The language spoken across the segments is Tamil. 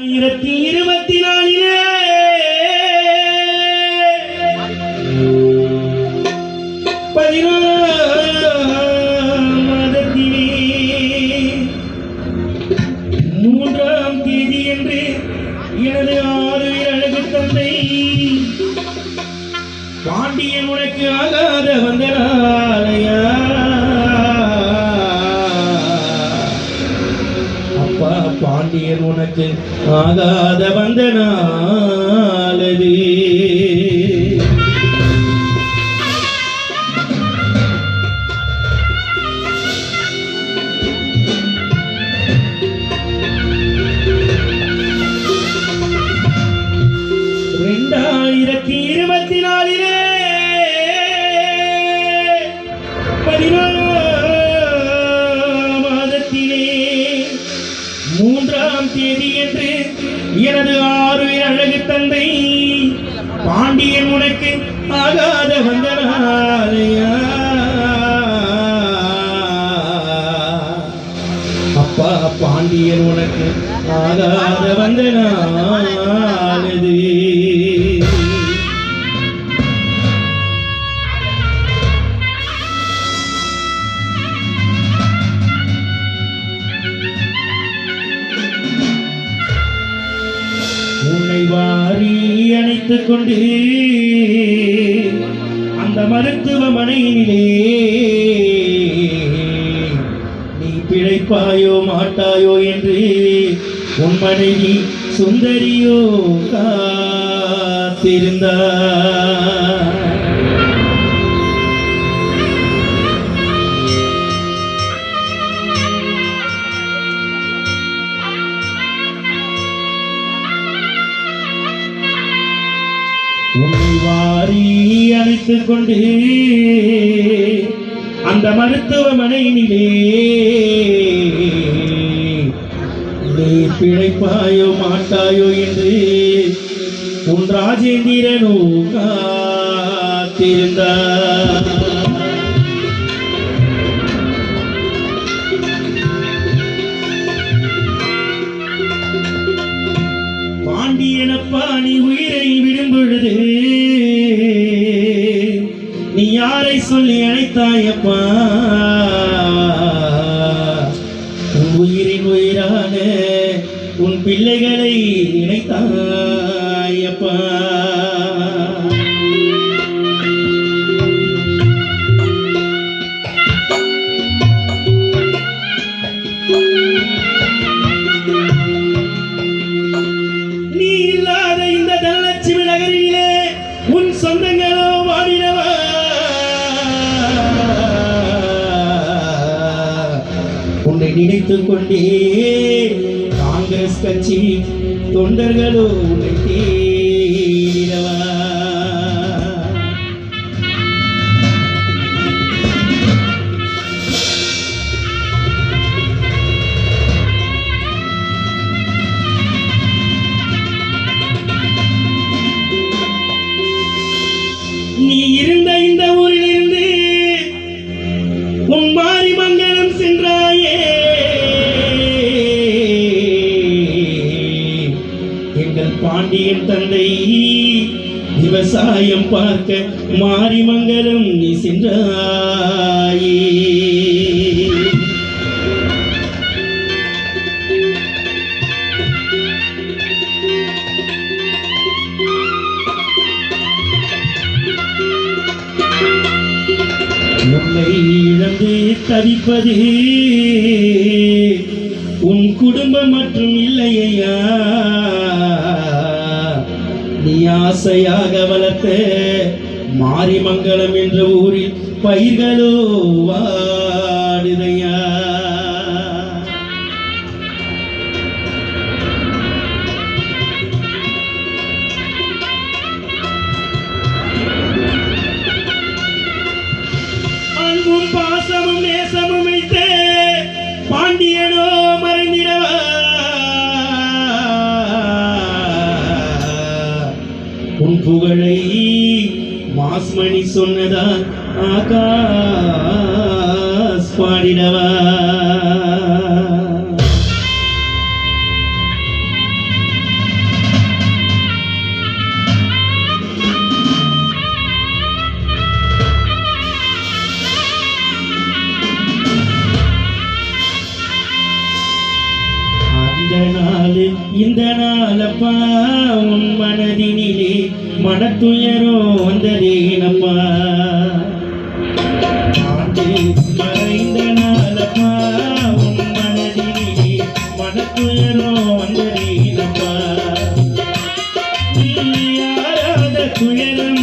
ஆயிரத்தி இருபத்தி நாலிலே ஆகாத வந்த பாண்டியன் உனக்கு ஆகாத வந்த நாளது உன்னை வாரி அணைத்துக் கொண்டு அந்த மருத்துவமனையிலே பிழைப்பாயோ மாட்டாயோ என்று உன் மனைவி சுந்தரியோ காத்திருந்தா உன்னை வாரி அழைத்துக் கொண்டு அந்த மருத்துவமனையினிலே நீ பிழைப்பாயோ மாட்டாயோ என்று உன் ராஜேந்திரனோ காத்திருந்தார். தாயப்பா. உயிரின் உயிரான உன் பிள்ளைகளை நினைத்தாயப்பா. நீ இல்லாத இந்த தனலட்சுமி நகரிலே உன்னை நினைத்துக் கொண்டே காங்கிரஸ் கட்சி தொண்டர்களோ உன்னை என் தந்தை. விவசாயம் பார்க்க மாரிமங்கலம் நீ சென்றாயே. உன்னை இழந்து தவிப்பது உன் குடும்பம் மற்றும் இல்லையா ஆசையாக வளர்த்த மாரிமங்கலம் என்ற ஊரில் பயிர்களோ வாடுதையா. அன்பும் ஆஸ்மணி சொன்னதா? ஆகாஸ் பாடிடவா? மனத்துயரோ வந்ததேனப்பா மறைந்த நாளப்பா உன் மனதிலே மனத்துயரோ வந்ததேனப்பா யாராத துயரம்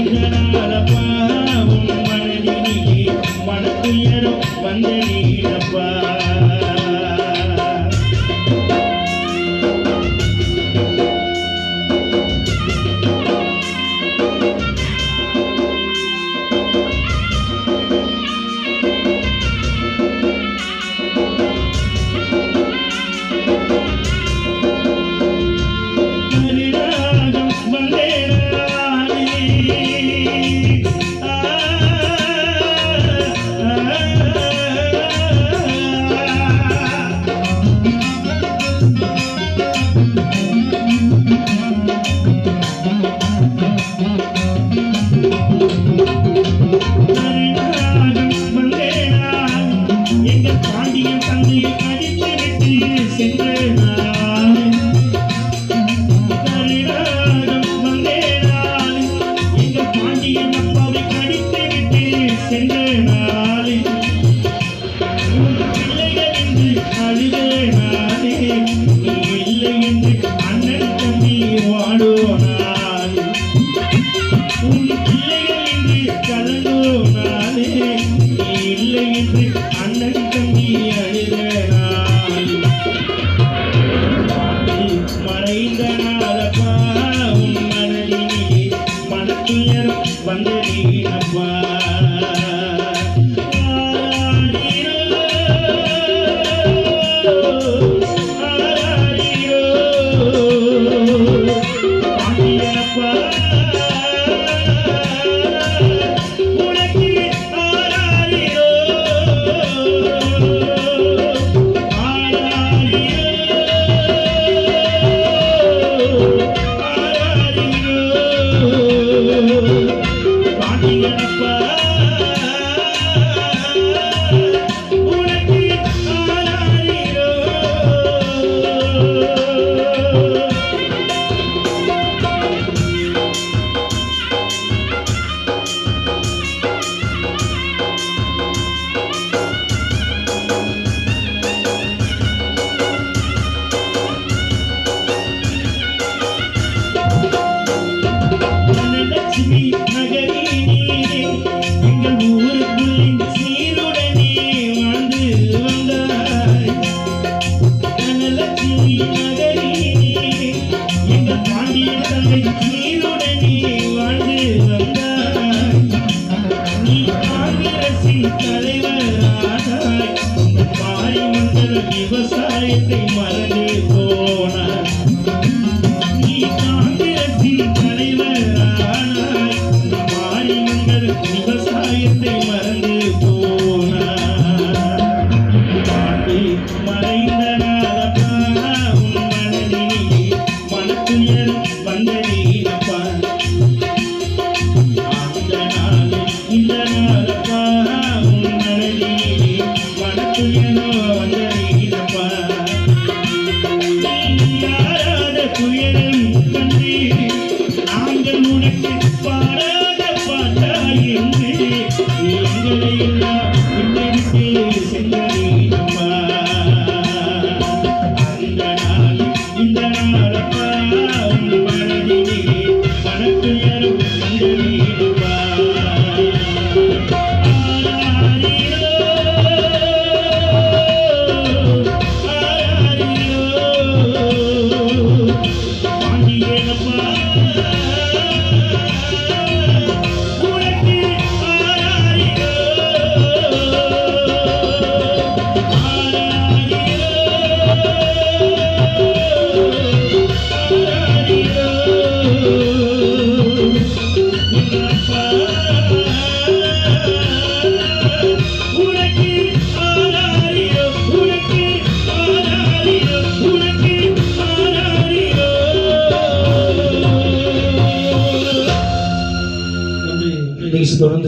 இதனால் பாவம் மனதினிலே மனத்துயரம் வந்த நீடம் ಬಂದ ನೀನಪ್ಪ கேட்டு மறந்து போன நீ காங்கிரசில் தலைவர் ஆனாய். மாறி உங்கள் விவசாயத்தை மறந்து exploran